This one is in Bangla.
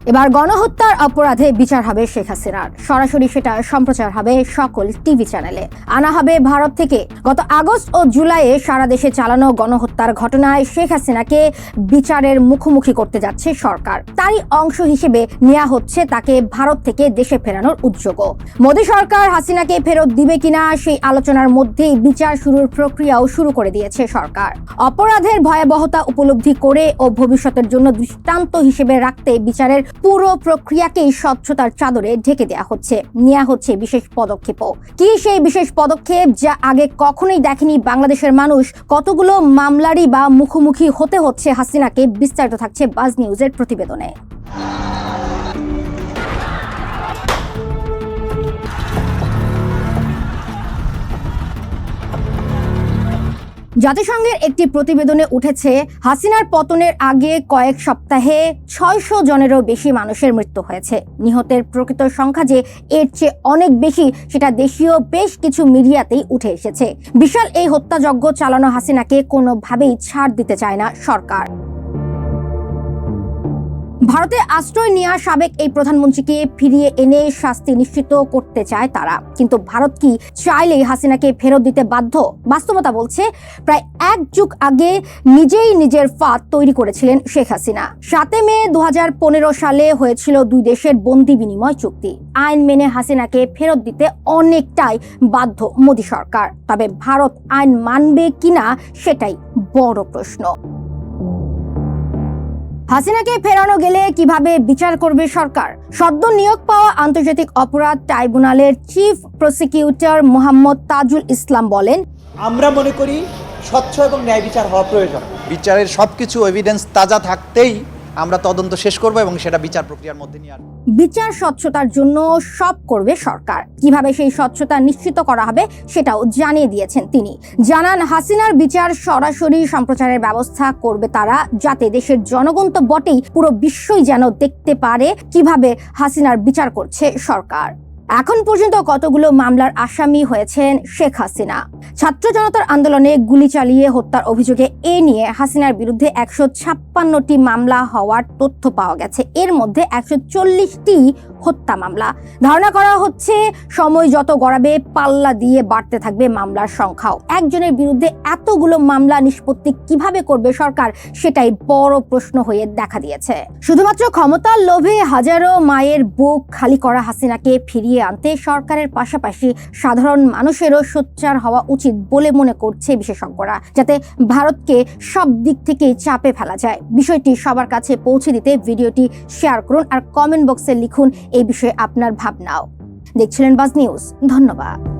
এবার গণহত্যার অপরাধে বিচার হবে শেখ হাসিনার। সরাসরি সেটা সম্প্রচার হবে সকল টিভি চ্যানেলে। আনা হবে ভারত থেকে। গত আগস্ট ও জুলাইয়ে সারা দেশে চালানো গণহত্যার ঘটনায় শেখ হাসিনাকে বিচারের মুখোমুখি করতে যাচ্ছে সরকার। তারই অংশ হিসেবে নেওয়া হচ্ছে তাকে ভারত থেকে দেশে ফেরানোর উদ্যোগও। মোদী সরকার হাসিনাকে ফেরত দিবে কিনা সেই আলোচনার মধ্যেই বিচার শুরুর প্রক্রিয়াও শুরু করে দিয়েছে সরকার। অপরাধের ভয়াবহতা উপলব্ধি করে ও ভবিষ্যতের জন্য দৃষ্টান্ত হিসেবে রাখতে বিচারের পুরো প্রক্রিয়াকেই স্বচ্ছতার চাদরে ঢেকে দেওয়া হচ্ছে। নেওয়া হচ্ছে বিশেষ পদক্ষেপও। কি সেই বিশেষ পদক্ষেপ যা আগে কখনোই দেখেনি বাংলাদেশের মানুষ? কতগুলো মামলারই বা মুখোমুখি হতে হচ্ছে হাসিনাকে? বিস্তারিত থাকছে বাজ নিউজের প্রতিবেদনে। জাতিসংঘের একটি প্রতিবেদনে উঠেছে, হাসিনার পতনের আগে কয়েক সপ্তাহে ছয়শো জনেরও বেশি মানুষের মৃত্যু হয়েছে। নিহতের প্রকৃত সংখ্যা যে এর চেয়ে অনেক বেশি, সেটা দেশীয় বেশ কিছু মিডিয়াতেই উঠে এসেছে। বিশাল এই হত্যাযজ্ঞ চালানো হাসিনাকে কোনোভাবেই ছাড় দিতে চায় না সরকার। ভারতে আশ্রয় নেওয়া সাবেক এই প্রধানমন্ত্রীকে ফিরিয়ে এনে শাস্তি নিশ্চিত করতে চায় তারা। কিন্তু ভারত কি চাইলেই হাসিনাকে ফেরত দিতে বাধ্য? বাস্তবতা বলছে, প্রায় এক যুগ আগে নিজেই নিজের ফাঁদ তৈরি করেছিলেন শেখ হাসিনা। সাতে মে দু হাজার পনেরো সালে হয়েছিল দুই দেশের বন্দি বিনিময় চুক্তি। আইন মেনে হাসিনাকে ফেরত দিতে অনেকটাই বাধ্য মোদী সরকার। তবে ভারত আইন মানবে কিনা সেটাই বড় প্রশ্ন। হাসিনাকে ফেরানো গেলে কীভাবে বিচার করবে সরকার? সদ্য নিয়োগ পাওয়া আন্তর্জাতিক অপরাধ ট্রাইব্যুনালের চিফ প্রসিকিউটর মোহাম্মদ তাজুল ইসলাম বলেন আমরা মনে করি স্বচ্ছ এবং ন্যায় বিচার হওয়া প্রয়োজন। বিচারের সবকিছু এভিডেন্স তাজা থাকতেই আমরা তদন্ত শেষ করব এবং সেটা বিচার প্রক্রিয়ার মধ্যে নিয়ে আসব। বিচার স্বচ্ছতার জন্য সব করবে সরকার। কীভাবে সেই স্বচ্ছতা নিশ্চিত করা হবে সেটাও জানিয়ে দিয়েছেন তিনি। জানান, হাসিনার বিচার সরাসরি সম্প্রচারের ব্যবস্থা করবে তারা, যাতে দেশের জনগণ তো বটেই পুরো বিশ্বই যেন দেখতে পারে কীভাবে হাসিনার বিচার করছে সরকার। এখন পর্যন্ত কতগুলো মামলার আসামি হয়েছেন শেখ হাসিনা? ছাত্র জনতার আন্দোলনে গুলি চালিয়ে হত্যার অভিযোগে এ নিয়ে হাসিনার বিরুদ্ধে একশো ছাপ্পান্নটি মামলা হওয়ার তথ্য পাওয়া গেছে। এর মধ্যে একশো চল্লিশটি হত্যা মামলা। ধারণা করা হচ্ছে, সময় যত গড়াবে, পাল্লা দিয়ে বাড়তে থাকবে মামলার সংখ্যাও। একজনের বিরুদ্ধে এতগুলো মামলা নিষ্পত্তি কীভাবে করবে সরকার, সেটাই বড় প্রশ্ন হয়ে দেখা দিয়েছে। শুধুমাত্র ক্ষমতার লোভে হাজারো মায়ের বুক খালি করা হাসিনাকে ফিরিয়ে আনতে সরকারের পাশাপাশি সাধারণ মানুষেরও সোচ্চার হওয়া উচিত বলে মনে করছে বিশেষজ্ঞরা, যাতে ভারতকে সব দিক থেকে চাপে ফেলা যায়। বিষয়টি সবার কাছে পৌঁছে দিতে ভিডিওটি শেয়ার করুন আর কমেন্ট বক্সে লিখুন এই বিষয়ে আপনার ভাবনাও। দেখছিলেন বাজ নিউজ। ধন্যবাদ।